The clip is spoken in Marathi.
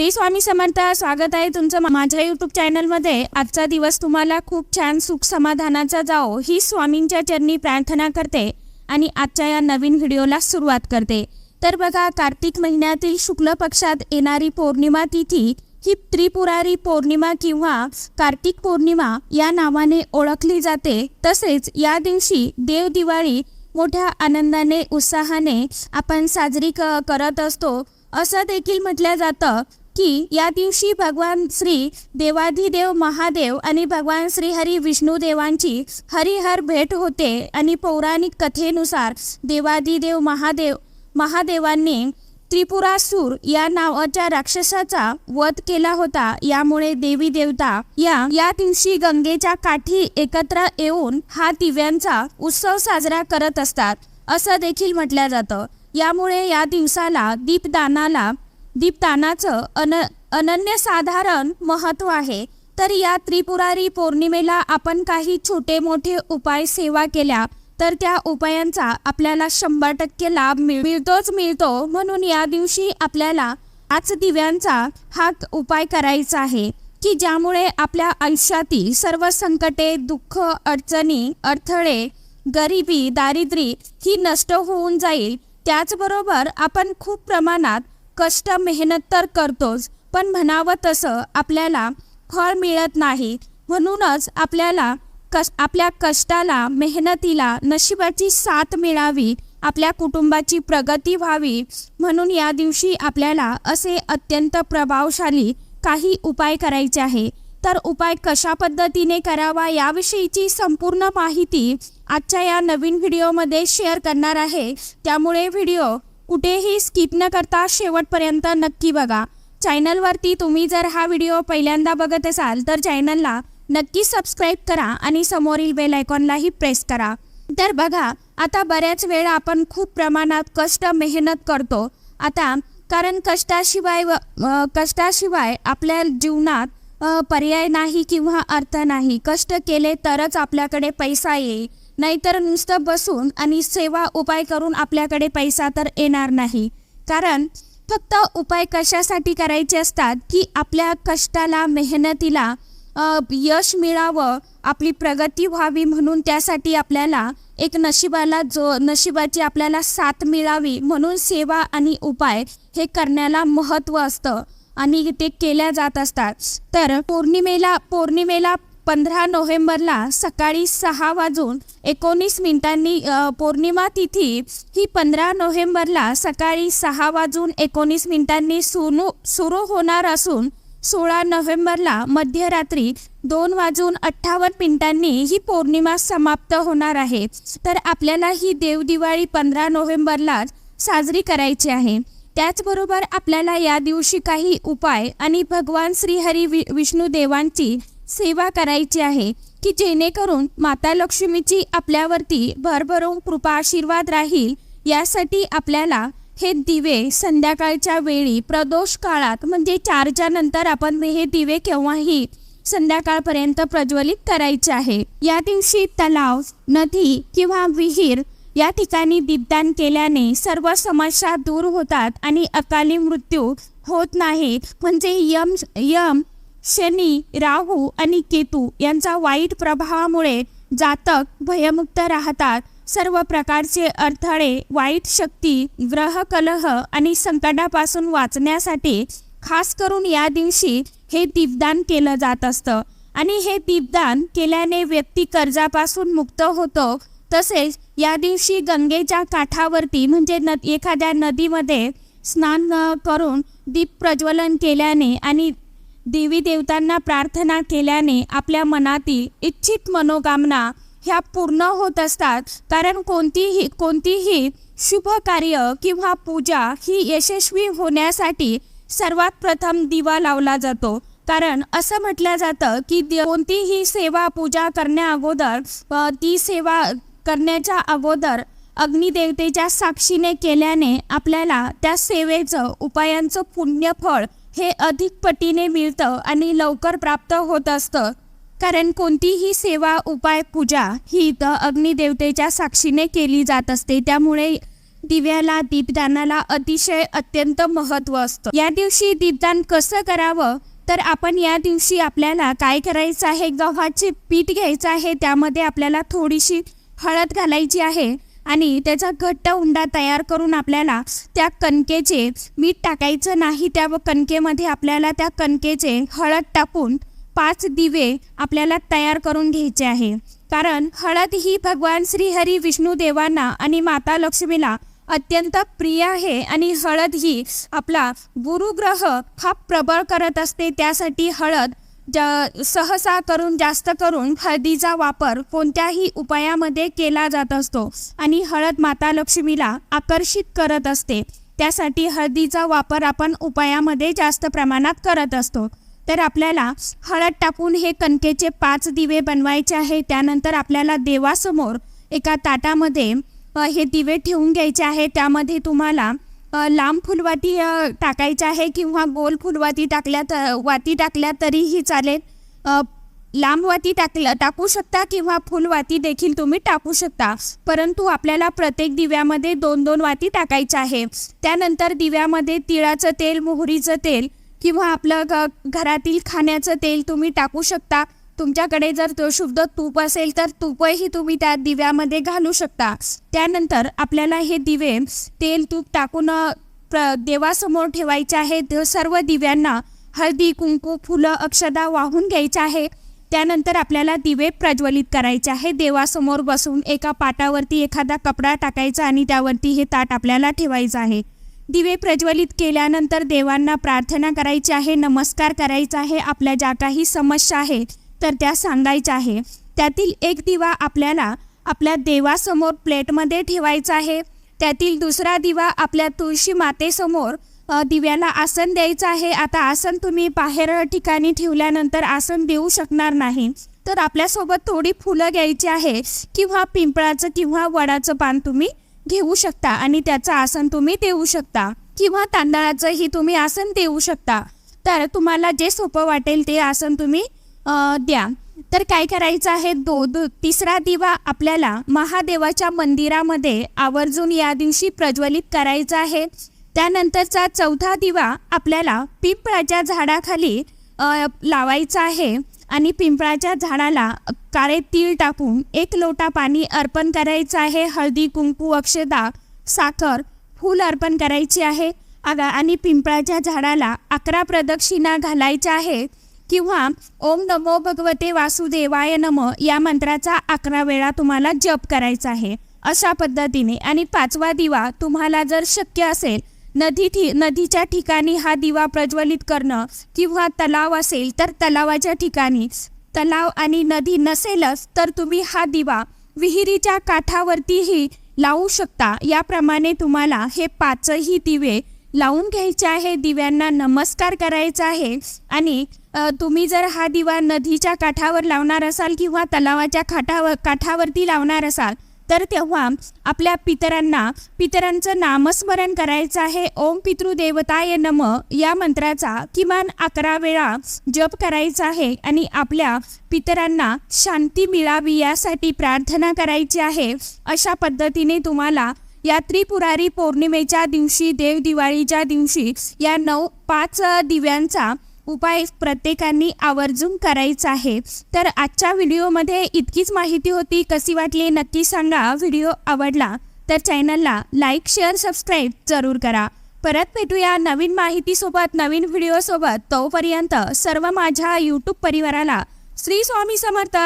श्री स्वामी समर्थ स्वागत आहे तुमचं माझ्या यूट्यूब चॅनलमध्ये आजचा दिवस तुम्हाला खूप छान सुख समाधानाचा जाओ ही स्वामींच्या चरणी प्रार्थना करते आणि आजच्या या नवीन व्हिडिओला सुरुवात करते. तर बघा कार्तिक महिन्यातील शुक्ल पक्षात येणारी पौर्णिमा तिथी ही त्रिपुरारी पौर्णिमा किंवा कार्तिक पौर्णिमा या नावाने ओळखली जाते. तसेच या दिवशी देव दिवाळी मोठ्या आनंदाने उत्साहाने आपण साजरी क करत असतो. असं देखील म्हटलं जातं. की या दिवशी भगवान श्री देवाधिदेव महादेव आणि भगवान श्री हरी विष्णू देवांची हरिहर भेट होते आणि पौराणिक कथेनुसार देवाधिदेव महादेव महादेवांनी त्रिपुरासूर या नावाच्या राक्षसाचा वध केला होता. यामुळे देवी देवता या या दिवशी गंगेच्या काठी एकत्र येऊन हा दिव्यांचा उत्सव साजरा करत असतात. असं देखील म्हटलं जातं. यामुळे या दिवसाला दीपदानाला दीपदानाचं अन अनन्यसाधारण महत्त्व आहे. तर या त्रिपुरारी पौर्णिमेला आपण काही छोटे मोठे उपाय सेवा केल्या तर त्या उपायांचा आपल्याला शंभर टक्के लाभ मिळ मिळतोच मिळतो. म्हणून या दिवशी आपल्याला आज दिव्यांचा हा उपाय करायचा आहे की ज्यामुळे आपल्या आयुष्यातील सर्व संकटे दुःख अडचणी अडथळे गरिबी दारिद्र्य ही नष्ट होऊन जाईल. त्याचबरोबर आपण खूप प्रमाणात कष्ट मेहनत तर करतोच पण म्हणावं तसं आपल्याला फळ मिळत नाही. म्हणूनच आपल्याला कस आपल्या कष्टाला मेहनतीला नशिबाची साथ मिळावी आपल्या कुटुंबाची प्रगती व्हावी म्हणून या दिवशी आपल्याला असे अत्यंत प्रभावशाली काही उपाय करायचे आहे. तर उपाय कशा पद्धतीने करावा याविषयीची संपूर्ण माहिती आजच्या या नवीन व्हिडिओमध्ये शेअर करणार आहे. त्यामुळे व्हिडिओ कुठेही स्किप न करता शेवटपर्यंत नक्की बघा. चॅनलवरती तुम्ही जर हा व्हिडिओ पहिल्यांदा बघत असाल तर चॅनलला नक्की सबस्क्राईब करा आणि समोरील बेल आयकॉनलाही प्रेस करा. तर बघा आता बऱ्याच वेळा आपण खूप प्रमाणात कष्ट मेहनत करतो. आता कारण कष्टाशिवाय व कष्टाशिवाय आपल्या जीवनात पर्याय नाही किंवा अर्थ नाही. कष्ट केले तरच आपल्याकडे पैसा येईल. नाहीतर नुसतं बसून आणि सेवा उपाय करून आपल्याकडे पैसा तर येणार नाही. कारण फक्त उपाय कशासाठी करायचे असतात की आपल्या कष्टाला मेहनतीला यश मिळावं आपली प्रगती व्हावी म्हणून त्यासाठी आपल्याला एक नशिबाला जो नशिबाची आपल्याला साथ मिळावी म्हणून सेवा आणि उपाय हे करण्याला महत्त्व असतं आणि ते केल्या जात असतात. तर पौर्णिमेला पौर्णिमेला पंधरा नोव्हेंबरला सकाळी सहा वाजून एकोणीस मिनिटांनी पौर्णिमा तिथी ही पंधरा नोव्हेंबरला सकाळी सहा वाजून एकोणीस मिनिटांनी सुरू सुरू होणार असून सोळा नोव्हेंबरला मध्यरात्री दोन वाजून अठ्ठावन्न मिनिटांनी ही पौर्णिमा समाप्त होणार आहे. तर आपल्याला ही देवदिवाळी पंधरा नोव्हेंबरला साजरी करायची आहे. त्याचबरोबर आपल्याला या दिवशी काही उपाय आणि भगवान श्रीहरी वि विष्णू देवांची सेवा करायची आहे की जेणेकरून माता लक्ष्मीची आपल्यावरती भरभरून कृपा आशीर्वाद राहील यासाठी आपल्याला हे दिवे संध्याकाळच्या वेळी प्रदोष काळात म्हणजे चारच्या नंतर आपण हे दिवे केव्हाही संध्याकाळपर्यंत प्रज्वलित करायचे आहे. या दिवशी तलाव नदी किंवा विहीर या ठिकाणी दीपदान केल्याने सर्व समस्या दूर होतात आणि अकाली मृत्यू होत नाही म्हणजे यम यम शनी राहू आणि केतू यांचा वाईट प्रभावामुळे जातक भयमुक्त राहतात. सर्व प्रकारचे अडथळे वाईट शक्ती ग्रह कलह आणि संकटापासून वाचण्यासाठी खास करून या दिवशी हे दीपदान केलं जात असतं. आणि हे दीपदान केल्याने व्यक्ती कर्जापासून मुक्त होतो. तसेच या दिवशी गंगेच्या काठावरती म्हणजे न एखाद्या नदीमध्ये स्नान करून दीप प्रज्वलन केल्याने आणि देवी देवतांना प्रार्थना केल्याने आपल्या मनातील इच्छित मनोकामना ह्या पूर्ण होत असतात. कारण कोणतीही कोणतीही शुभ कार्य किंवा पूजा ही यशस्वी होण्यासाठी सर्वात प्रथम दिवा लावला जातो. कारण असं म्हटलं जातं की कोणतीही सेवा पूजा करण्या अगोदर ती सेवा करण्याच्या अगोदर अग्निदेवतेच्या साक्षीने केल्याने आपल्याला त्या सेवेचं उपायांचं पुण्यफळ हे अधिक पटीने मिळतं आणि लवकर प्राप्त होत असतं. कारण कोणतीही सेवा उपाय पूजा ही इथं अग्निदेवतेच्या साक्षीने केली जात असते. त्यामुळे दिव्याला दीपदानाला अतिशय अत्यंत महत्त्व असतं. या दिवशी दीपदान कसं करावं? तर आपण या दिवशी आपल्याला काय करायचं आहे? गव्हाचे पीठ घ्यायचं आहे. त्यामध्ये आपल्याला थोडीशी हळद घालायची आहे. आणि त्याचा घट्ट उंडा तयार करून आपल्याला त्या कणकेचे मीठ टाकायचं नाही त्या कणकेमध्ये आपल्याला त्या कणकेचे हळद टाकून पाच दिवे आपल्याला तयार करून घ्यायचे आहे. कारण हळद ही भगवान श्रीहरी विष्णू देवांना आणि माता लक्ष्मीला अत्यंत प्रिय आहे आणि हळद ही आपला गुरुग्रह हा प्रबळ करत असते. त्यासाठी हळद ज सहसा करून जास्त करून हळदीचा वापर कोणत्याही उपायामध्ये केला जात असतो. आणि हळद माता लक्ष्मीला आकर्षित करत असते. त्यासाठी हळदीचा वापर आपण उपायामध्ये जास्त प्रमाणात करत असतो. तर आपल्याला हळद टाकून हे कणकेचे पाच दिवे बनवायचे आहे. त्यानंतर आपल्याला देवासमोर एका ताटामध्ये हे दिवे ठेवून घ्यायचे आहे. त्यामध्ये तुम्हाला लांब फुलवाती टाकायच्या आहे किंवा गोल फुलवाती टाकल्या तर वाती टाकल्या तरीही चालेल. लांब वाती टाकल्या टाकू शकता किंवा फुलवाती देखील तुम्ही टाकू शकता. परंतु आपल्याला प्रत्येक दिव्यामध्ये दोन दोन वाती टाकायच्या आहे. त्यानंतर दिव्यामध्ये तिळाचं तेल मोहरीचं तेल किंवा आपलं घ घरातील खाण्याचं तेल तुम्ही टाकू शकता. तुमच्याकडे जर तो शुद्ध तूप असेल तर तूपही तुम्ही त्या दिव्यामध्ये घालू शकता. त्यानंतर आपल्याला हे दिवे तेल तूप टाकून प्र देवासमोर ठेवायचे आहे सर्व दिव्यांना हळदी कुंकू फुलं अक्षदा वाहून घ्यायचे आहे. त्यानंतर आपल्याला दिवे प्रज्वलित करायचे आहे. देवासमोर बसून एका पाटावरती एखादा कपडा टाकायचा आणि त्यावरती हे ताट आपल्याला ठेवायचं आहे. दिवे प्रज्वलित केल्यानंतर देवांना प्रार्थना करायची आहे नमस्कार करायचा आहे. आपल्या ज्या काही समस्या आहे तर त्या सांगायच्या आहे त्यातील एक दिवा आपल्याला आपल्या देवासमोर प्लेटमध्ये ठेवायचा आहे. त्यातील दुसरा दिवा आपल्या तुळशी मातेसमोर दिव्याला आसन द्यायचं आहे. आता आसन तुम्ही बाहेर ठिकाणी ठेवल्यानंतर आसन देऊ शकणार नाही. तर आपल्यासोबत थोडी फुलं घ्यायची आहे किंवा पिंपळाचं किंवा वडाचं पान तुम्ही घेऊ शकता आणि त्याचं आसन तुम्ही देऊ शकता किंवा तांदळाचंही तुम्ही आसन देऊ शकता. तर तुम्हाला जे सोपं वाटेल ते आसन तुम्ही द्या. तर काय करायचं आहे? दो दो तिसरा दिवा आपल्याला महादेवाच्या मंदिरामध्ये आवर्जून या दिवशी प्रज्वलित करायचा आहे. त्यानंतरचा चौथा दिवा आपल्याला पिंपळाच्या झाडाखाली लावायचा आहे आणि पिंपळाच्या झाडाला काळे तीळ टाकून एक लोटा पाणी अर्पण करायचं आहे. हळदी कुंकू अक्षदा साखर फूल अर्पण करायची आहे. आगा आणि पिंपळाच्या झाडाला अकरा प्रदक्षिणा घालायच्या आहे किंवा ओम नमो भगवते वासुदेवाय नम या मंत्राचा अकरा वेळा तुम्हाला जप करायचा आहे. अशा पद्धतीने आणि पाचवा दिवा तुम्हाला जर शक्य असेल नदी थी नदीच्या ठिकाणी हा दिवा प्रज्वलित करणं किंवा तलाव असेल तर तलावाच्या ठिकाणी तलाव आणि नदी नसेलच तर तुम्ही हा दिवा विहिरीच्या काठावरतीही लावू शकता. याप्रमाणे तुम्हाला हे पाचही दिवे लावून घ्यायचे आहे दिव्यांना नमस्कार करायचा आहे आणि तुम्ही जर हा दिवा नदीच्या काठावर लावणार असाल किंवा तलावाच्या काठावर काठावरती लावणार असाल तर तेव्हा आपल्या पितरांना पितरांचं नामस्मरण करायचं आहे. ओम पितृदेवताय नम या मंत्राचा किमान अकरा वेळा जप करायचा आहे आणि आपल्या पितरांना शांती मिळावी यासाठी प्रार्थना करायची आहे. अशा पद्धतीने तुम्हाला या त्रिपुरारी पौर्णिमेच्या दिवशी देव दिवाळीच्या दिवशी या नऊ पाच दिव्यांचा उपाय प्रत्येकाने आवर्जून करायचा आहे. तर आजच्या व्हिडिओमध्ये इतकीच माहिती होती. कशी वाटली नक्की सांगा. व्हिडिओ आवडला तर चॅनलला लाईक शेअर सबस्क्राईब जरूर करा. परत भेटूया नवीन माहितीसोबत नवीन व्हिडिओसोबत. तोपर्यंत सर्व माझ्या यूट्यूब परिवाराला श्री स्वामी समर्थ.